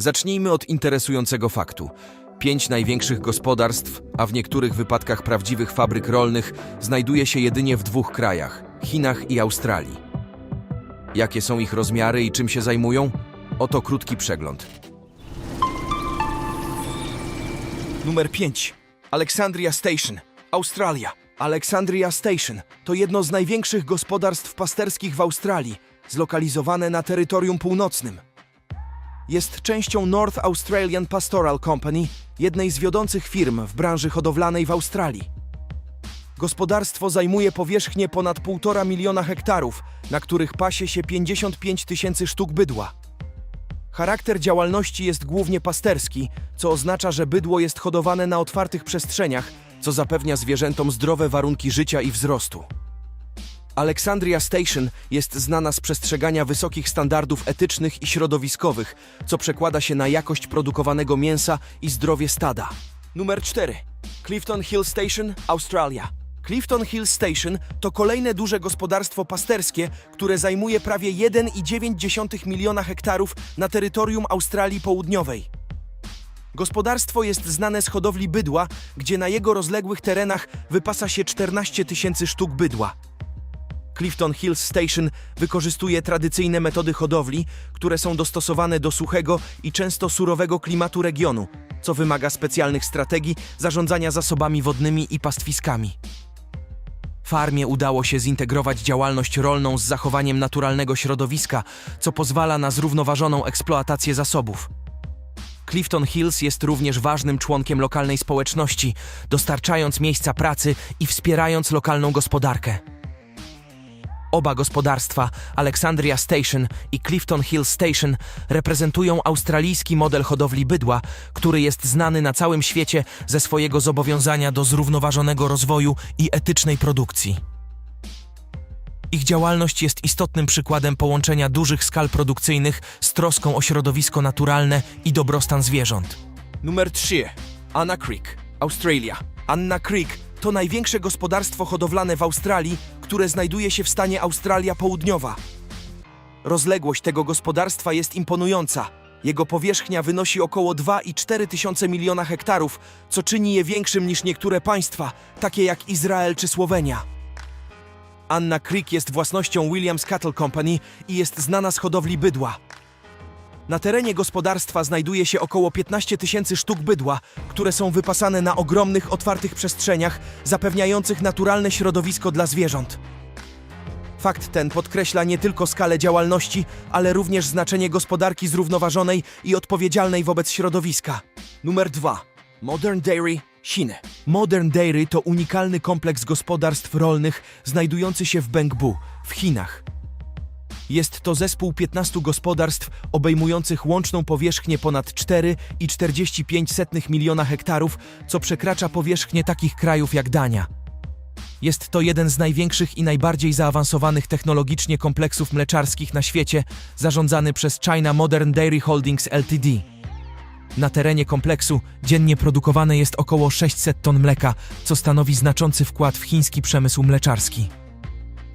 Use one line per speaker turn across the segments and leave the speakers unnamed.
Zacznijmy od interesującego faktu. Pięć największych gospodarstw, a w niektórych wypadkach prawdziwych fabryk rolnych, znajduje się jedynie w dwóch krajach Chinach i Australii. Jakie są ich rozmiary i czym się zajmują? Oto krótki przegląd. Numer 5. Alexandria Station, Australia. Alexandria Station to jedno z największych gospodarstw pasterskich w Australii, zlokalizowane na terytorium północnym. Jest częścią North Australian Pastoral Company, jednej z wiodących firm w branży hodowlanej w Australii. Gospodarstwo zajmuje powierzchnię ponad 1,5 miliona hektarów, na których pasie się 55 tysięcy sztuk bydła. Charakter działalności jest głównie pasterski, co oznacza, że bydło jest hodowane na otwartych przestrzeniach, co zapewnia zwierzętom zdrowe warunki życia i wzrostu. Alexandria Station jest znana z przestrzegania wysokich standardów etycznych i środowiskowych, co przekłada się na jakość produkowanego mięsa i zdrowie stada. Numer 4. Clifton Hill Station, Australia. Clifton Hill Station to kolejne duże gospodarstwo pasterskie, które zajmuje prawie 1,9 miliona hektarów na terytorium Australii Południowej. Gospodarstwo jest znane z hodowli bydła, gdzie na jego rozległych terenach wypasa się 14 tysięcy sztuk bydła. Clifton Hills Station wykorzystuje tradycyjne metody hodowli, które są dostosowane do suchego i często surowego klimatu regionu, co wymaga specjalnych strategii zarządzania zasobami wodnymi i pastwiskami. Farmie udało się zintegrować działalność rolną z zachowaniem naturalnego środowiska, co pozwala na zrównoważoną eksploatację zasobów. Clifton Hills jest również ważnym członkiem lokalnej społeczności, dostarczając miejsca pracy i wspierając lokalną gospodarkę. Oba gospodarstwa, Alexandria Station i Clifton Hill Station, reprezentują australijski model hodowli bydła, który jest znany na całym świecie ze swojego zobowiązania do zrównoważonego rozwoju i etycznej produkcji. Ich działalność jest istotnym przykładem połączenia dużych skal produkcyjnych z troską o środowisko naturalne i dobrostan zwierząt. Numer 3. Anna Creek, Australia. Anna Creek to największe gospodarstwo hodowlane w Australii, które znajduje się w stanie Australia Południowa. Rozległość tego gospodarstwa jest imponująca. Jego powierzchnia wynosi około 2,4 tysiące miliona hektarów, co czyni je większym niż niektóre państwa, takie jak Izrael czy Słowenia. Anna Creek jest własnością Williams Cattle Company i jest znana z hodowli bydła. Na terenie gospodarstwa znajduje się około 15 tysięcy sztuk bydła, które są wypasane na ogromnych, otwartych przestrzeniach, zapewniających naturalne środowisko dla zwierząt. Fakt ten podkreśla nie tylko skalę działalności, ale również znaczenie gospodarki zrównoważonej i odpowiedzialnej wobec środowiska. Numer 2. Modern Dairy, Chiny. Modern Dairy to unikalny kompleks gospodarstw rolnych znajdujący się w Bengbu, w Chinach. Jest to zespół 15 gospodarstw obejmujących łączną powierzchnię ponad 4,45 miliona hektarów, co przekracza powierzchnię takich krajów jak Dania. Jest to jeden z największych i najbardziej zaawansowanych technologicznie kompleksów mleczarskich na świecie, zarządzany przez China Modern Dairy Holdings Ltd. Na terenie kompleksu dziennie produkowane jest około 600 ton mleka, co stanowi znaczący wkład w chiński przemysł mleczarski.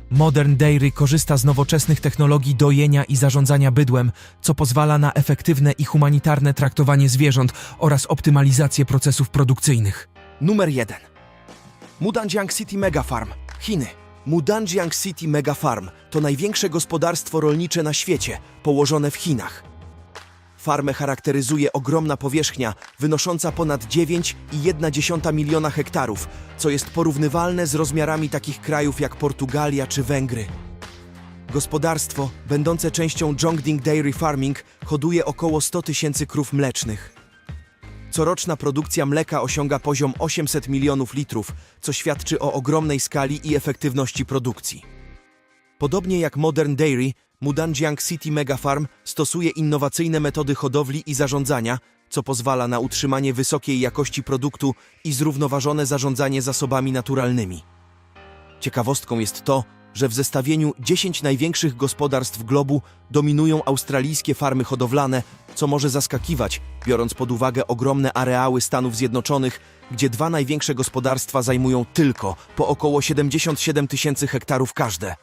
Modern Dairy korzysta z nowoczesnych technologii dojenia i zarządzania bydłem, co pozwala na efektywne i humanitarne traktowanie zwierząt oraz optymalizację procesów produkcyjnych. Numer 1. Mudanjiang City Mega Farm, Chiny. Mudanjiang City Mega Farm to największe gospodarstwo rolnicze na świecie, położone w Chinach. Farmę charakteryzuje ogromna powierzchnia, wynosząca ponad 9,1 miliona hektarów, co jest porównywalne z rozmiarami takich krajów jak Portugalia czy Węgry. Gospodarstwo, będące częścią Zhongding Dairy Farming, hoduje około 100 tysięcy krów mlecznych. Coroczna produkcja mleka osiąga poziom 800 milionów litrów, co świadczy o ogromnej skali i efektywności produkcji. Podobnie jak Modern Dairy, Mudanjiang City Mega Farm stosuje innowacyjne metody hodowli i zarządzania, co pozwala na utrzymanie wysokiej jakości produktu i zrównoważone zarządzanie zasobami naturalnymi. Ciekawostką jest to, że w zestawieniu 10 największych gospodarstw globu dominują australijskie farmy hodowlane, co może zaskakiwać, biorąc pod uwagę ogromne areały Stanów Zjednoczonych, gdzie dwa największe gospodarstwa zajmują tylko po około 77 tysięcy hektarów każde.